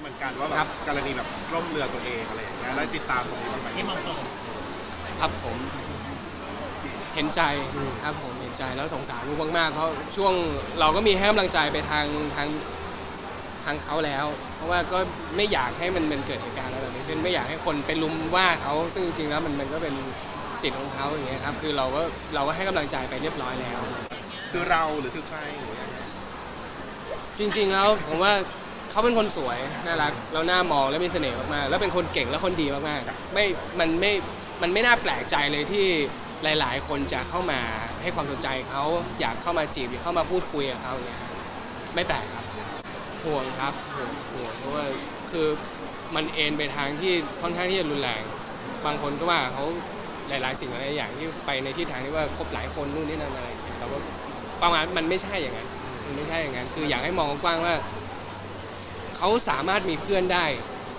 เยอะเหมือนกันว่าแบครับบ กรณีแบบล่มเรือตัวเองอะไรอย่างเงี้ยแล้วติดตามตรงนี้บ้างไหมที่มองตรงครับผม เห็นใจครับผมเห็นใจแล้วสงสารลูกมากๆเพราะช่วงเราก็มีให้กำลังใจไปทางทางทางเขาแล้ว เพราะว่าก็ไม่อยากให้มันมันเกิดเหตุการณ์อะไรแบบนี้ขึ้นไม่อยากให้คนไปลุมว่าเขาซึ่งจริงๆแล้วมันมันก็เป็นสิทธิ์ของเขาอย่างเงี้ยครับคือเราก็เราก็ให้กำลังใจไปเรียบร้อยแล้ว คือเราหรือคือใครหรือยังไง จริงๆแล้วผมว่า เขาเป็นคนสวยน่ารักแล้วหน้ามองและมีเสน่ห์มากๆแล้วเป็นคนเก่งและคนดีมากๆไม่มันไม่มันไม่น่าแปลกใจเลยที่หลาย ๆ คนจะเข้ามาให้ความสนใจเขาอยากเข้ามาจีบอยากเข้ามาพูดคุยกับเขาเงี้ยไม่แปลกครับห่วงครับห่วงห่วงเพราะว่าคือมันเอ็นไปทางที่ค่อนข้างที่จะรุนแรง บางคนก็ว่าเขาหลาย ๆ สิ่งหลายๆอย่างที่ไปในทิศทางที่ว่าคบหลายคนนู่นนี่นั่นอะไรอย่างเงี้ยเราก็ประมาณมันไม่ใช่อย่างนั้นมันไม่ใช่อย่างนั้นคืออยากให้มองกว้างว่า เขาสามารถมีเพื่อนได้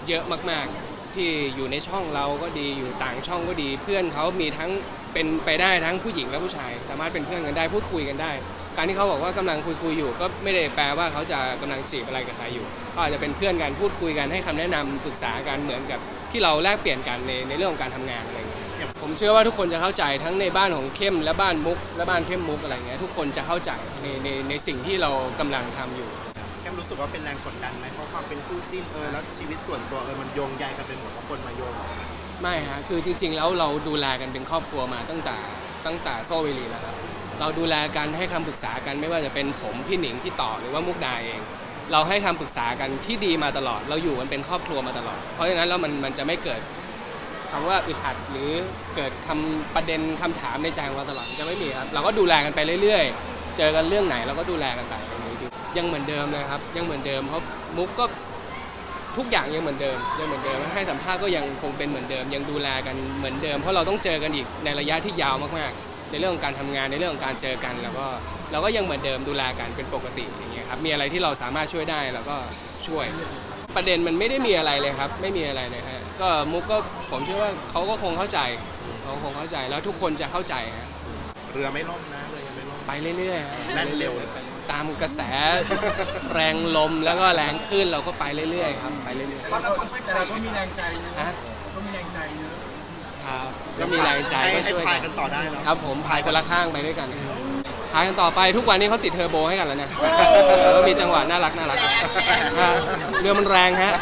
เยอะมากๆ ที่อยู่ในช่องเราก็ดีอยู่ต่างช่องก็ดี เพื่อนเขามีทั้งเป็นไปได้ทั้งผู้หญิงและผู้ชาย สามารถเป็นเพื่อนกันได้พูดคุยกันได้ การที่เขาบอกว่ากำลังคุยคุยอยู่ ก็ไม่ได้แปลว่าเขาจะกำลังจีบอะไรกับใครอยู่เขาอาจจะเป็นเพื่อนกันพูดคุยกันให้คำแนะนำปรึกษากันเหมือนกับที่เราแลกเปลี่ยนกันในในเรื่องของการทำงานอะไรอย่างเงี้ยผมเชื่อว่าทุกคนจะเข้าใจทั้งในบ้านของเข้มและบ้านมุก และบ้านเข้มมุกอะไรเงี้ยทุกคนจะเข้าใจในในในสิ่งที่เรากำลังทำอยู่ แก้มรู้สึกว่าเป็นแรงกดดันไหมเพราะความเป็นคู่จิ้นเออแล้วชีวิตส่วนตัวเออมันโยงใยกันเป็นหมดว่าคนมาโยงไม่ฮะคือจริง ๆ แล้วเราดูแลกันเป็นครอบครัวมาตั้งแต่ตั้งแต่โซเวลีแล้วครับเราดูแลกันให้คำปรึกษากันไม่ว่าจะเป็นผมพี่หนิงพี่ต่อหรือว่ามุกดาเอง เราให้คำปรึกษากันที่ดีมาตลอด เราอยู่กันเป็นครอบครัวมาตลอด เพราะฉะนั้นแล้วมันมันจะไม่เกิดคำว่าอึดอัดหรือเกิดคำประเด็นคำถามในใจของเราตลอดมันจะไม่มีครับเราก็ดูแลกันไปเรื่อย ๆ เจอกันเรื่องไหนเราก็ดูแลกันไปอ ย่างนี้ยังเหมือนเดิมเลยครับ ยังเหมือนเดิมเพราะมุกก็ทุกอย่างยังเหมือนเดิมยังเหมือนเดิมให้สัมภาษณ์ก็ยังคงเป็นเหมือนเดิม ยังดูแลกันเหมือนเดิม เพราะเราต้องเจอกันอีกในระยะที่ยาวมากๆ ในเรื่องของการทำงานในเรื่องของการเจอกันแล้วก็เราก็ยังเหมือนเดิมดูแลกันเป็นปกติอย่างเงี้ยครับมีอะไรที่เราสามารถช่วยได้เราก็ช่วย ประเด็นมันไม่ได้มีอะไรเลยครับ ไม่มีอะไรเลยฮะก็มุกก็ผมเชื่อว่าเขาก็คงเข้าใจเขาคงเข้าใจแล้วทุกคนจะเข้าใจฮะเรือไม่ล่มนะเรือยังไม่ล่มไปเรื่อยๆฮะแล่นเร็ว ตามกระแสแรงลมแล้วก็แรงขึ้นเราก็ไปเรื่อยๆครับไปเรื่อยๆ แต่เราก็มีแรงใจเนฮะอะก็มีแรงใจเนอะครับก็มีแรงใจให้ก็ให้ช่วยพายกักันนต่อได้เนาะ ครับผมพายคนละข้างไปด้วยกันครับพายกันต่อไปทุกวันนี้เขาติดเทอร์โบให้กันแล้วนะแล้วก็มีจังหวะน่ารักน่ารักฮะเรือมันแรงฮะ